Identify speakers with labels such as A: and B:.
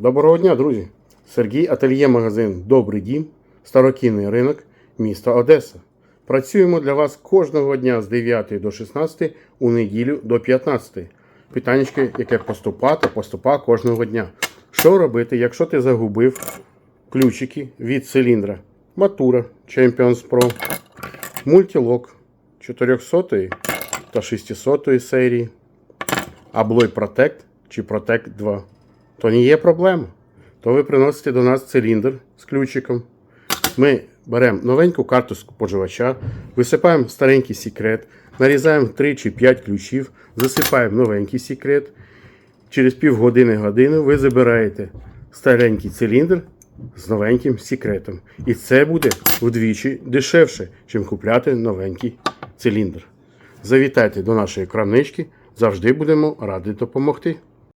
A: Доброго дня, друзі! Сергій Ательє магазин Добрий дім, Старокінний ринок, місто Одеса. Працюємо для вас кожного дня з 9 до 16, у неділю до 15. Питаннячко, яке поступати, поступа кожного дня. Що робити, якщо ти загубив ключики від циліндра? Матура Champions Pro, мультилок 400 та 600 серії, Аблой Protect чи Protect 2. То не є проблема. То ви приносите до нас циліндр з ключиком. Ми беремо новеньку карту споживача, висипаємо старенький секрет, нарізаємо 3 чи 5 ключів, засипаємо новенький секрет. Через півгодини годину ви забираєте старенький циліндр з новеньким секретом. І це буде вдвічі дешевше, ніж купляти новенький циліндр. Завітайте до нашої крамнички, завжди будемо раді допомогти.